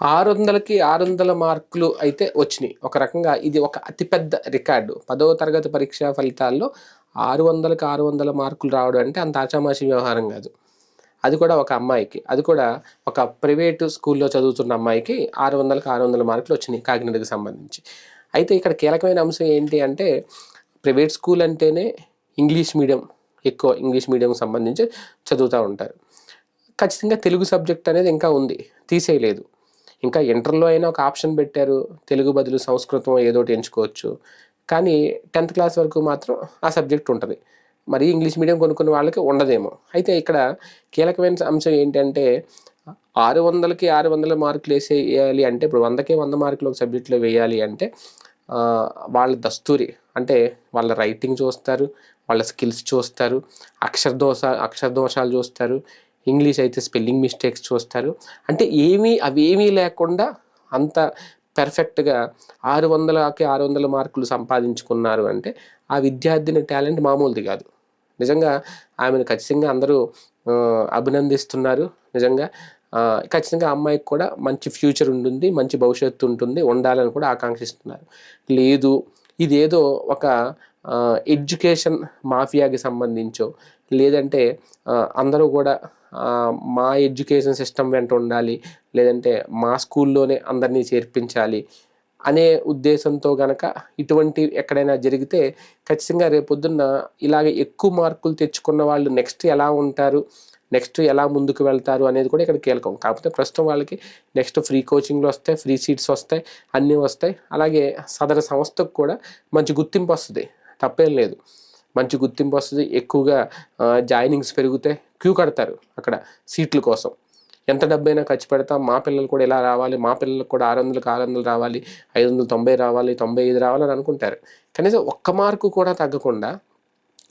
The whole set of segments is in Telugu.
ఆరు వందలకి ఆరు వందల మార్కులు అయితే వచ్చినాయి. ఒక రకంగా ఇది ఒక అతిపెద్ద రికార్డు. పదవ తరగతి పరీక్షా ఫలితాల్లో ఆరు వందలకి ఆరు వందల మార్కులు రావడం అంటే అంత ఆచామాషి వ్యవహారం కాదు. అది కూడా ఒక అమ్మాయికి. అది కూడా ఒక ప్రైవేటు స్కూల్లో చదువుతున్న అమ్మాయికి ఆరు వందలకి ఆరు వందల మార్కులు వచ్చినాయి కాకినాడకి సంబంధించి. అయితే ఇక్కడ కీలకమైన అంశం ఏంటి అంటే ప్రైవేట్ స్కూల్ అంటేనే ఇంగ్లీష్ మీడియం ఎక్కువ ఇంగ్లీష్ మీడియం సంబంధించి చదువుతూ ఉంటారు. ఖచ్చితంగా తెలుగు సబ్జెక్ట్ అనేది ఇంకా ఉంది. తీసేయలేదు. ఇంకా ఇంటర్లో అయినా ఒక ఆప్షన్ పెట్టారు. తెలుగు బదులు సంస్కృతం ఏదో ఒకటి ఎంచుకోవచ్చు. కానీ టెన్త్ క్లాస్ వరకు మాత్రం ఆ సబ్జెక్ట్ ఉంటుంది. మరి ఇంగ్లీష్ మీడియం కొనుక్కున్న వాళ్ళకి ఉండదేమో. అయితే ఇక్కడ కీలకమైన అంశం ఏంటంటే ఆరు వందలకి ఆరు వందల మార్కులు వేసేయాలి అంటే ఇప్పుడు వందకే వంద మార్కులు ఒక సబ్జెక్ట్లో వేయాలి అంటే వాళ్ళ దస్తూరి అంటే వాళ్ళ రైటింగ్ చూస్తారు వాళ్ళ స్కిల్స్ చూస్తారు అక్షరదోష అక్షరదోషాలు చూస్తారు ఇంగ్లీష్ అయితే స్పెల్లింగ్ మిస్టేక్స్ చూస్తారు. అంటే ఏమీ అవి ఏమీ లేకుండా అంత పెర్ఫెక్ట్గా ఆరు వందలకి ఆరు వందల మార్కులు సంపాదించుకున్నారు అంటే ఆ విద్యార్థిని టాలెంట్ మామూలుది కాదు. నిజంగా ఆమెను ఖచ్చితంగా అందరూ అభినందిస్తున్నారు. నిజంగా ఖచ్చితంగా అమ్మాయికి కూడా మంచి ఫ్యూచర్ ఉంటుంది మంచి భవిష్యత్తు ఉంటుంది ఉండాలని కూడా ఆకాంక్షిస్తున్నారు. లేదు ఇదేదో ఒక ఎడ్యుకేషన్ మాఫియాకి సంబంధించో లేదంటే అందరూ కూడా మా ఎడ్యుకేషన్ సిస్టమ్ వెంట ఉండాలి లేదంటే మా స్కూల్లోనే అందరినీ చేర్పించాలి అనే ఉద్దేశంతో గనక ఇటువంటి ఎక్కడైనా జరిగితే ఖచ్చితంగా రేపొద్దున్న ఇలాగ ఎక్కువ మార్కులు తెచ్చుకున్న వాళ్ళు నెక్స్ట్ ఎలా ఉంటారు నెక్స్ట్ ఎలా ముందుకు వెళ్తారు అనేది కూడా ఇక్కడ కీలకం. కాకపోతే ప్రస్తుతం వాళ్ళకి నెక్స్ట్ ఫ్రీ కోచింగ్లు వస్తాయి ఫ్రీ సీట్స్ వస్తాయి అన్నీ వస్తాయి. అలాగే సదర సంస్థకు కూడా మంచి గుర్తింపు వస్తుంది. తప్పేం లేదు. మంచి గుర్తింపు వస్తుంది. ఎక్కువగా జాయినింగ్స్ పెరుగుతాయి క్యూ కడతారు అక్కడ సీట్ల కోసం. ఎంత డబ్బైనా ఖర్చు పెడతాం. మా పిల్లలు కూడా ఇలా రావాలి. మా పిల్లలకు కూడా ఆరు వందలకు ఆరు వందలు రావాలి. ఐదు వందలు తొంభై రావాలి. తొంభై ఐదు రావాలని అనుకుంటారు. కనీసం ఒక్క మార్కు కూడా తగ్గకుండా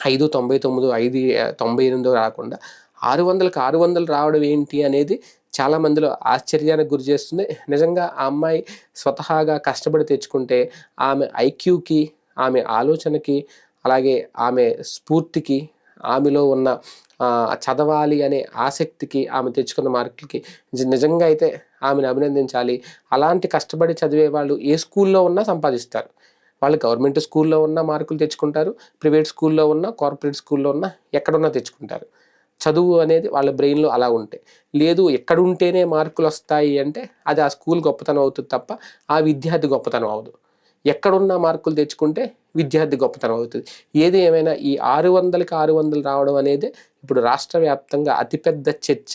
ఐదు తొంభై తొమ్మిది ఐదు తొంభై ఎనిమిదో రాకుండా ఆరు వందలకు ఆరు వందలు రావడం ఏంటి అనేది చాలా మందిలో ఆశ్చర్యానికి గురి చేస్తుంది. నిజంగా ఆ అమ్మాయి స్వతహాగా కష్టపడి తెచ్చుకుంటే ఆమె ఐక్యూకి ఆమె ఆలోచనకి అలాగే ఆమె స్ఫూర్తికి ఆమెలో ఉన్న చదవాలి అనే ఆసక్తికి ఆమె తెచ్చుకున్న మార్కులకి నిజంగా అయితే ఆమెను అభినందించాలి. అలాంటి కష్టపడి చదివే వాళ్ళు ఏ స్కూల్లో ఉన్నా సంపాదిస్తారు. వాళ్ళు గవర్నమెంట్ స్కూల్లో ఉన్న మార్కులు తెచ్చుకుంటారు. ప్రైవేట్ స్కూల్లో ఉన్న కార్పొరేట్ స్కూల్లో ఉన్న ఎక్కడున్నా తెచ్చుకుంటారు. చదువు అనేది వాళ్ళ బ్రెయిన్లో అలా ఉంటాయి లేదు ఎక్కడుంటేనే మార్కులు వస్తాయి అంటే అది ఆ స్కూల్ గొప్పతనం అవుతుంది తప్ప ఆ విద్యార్థి గొప్పతనం అవదు ఎక్కడున్న మార్కులు తెచ్చుకుంటే విద్యార్థి గొప్పతనం అవుతుంది. ఏది ఏమైనా ఈ ఆరు వందలకి ఆరు వందలు రావడం అనేది ఇప్పుడు రాష్ట్ర వ్యాప్తంగా అతిపెద్ద చర్చ.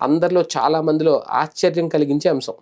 అందరిలో చాలా మందిలో ఆశ్చర్యం కలిగించే అంశం.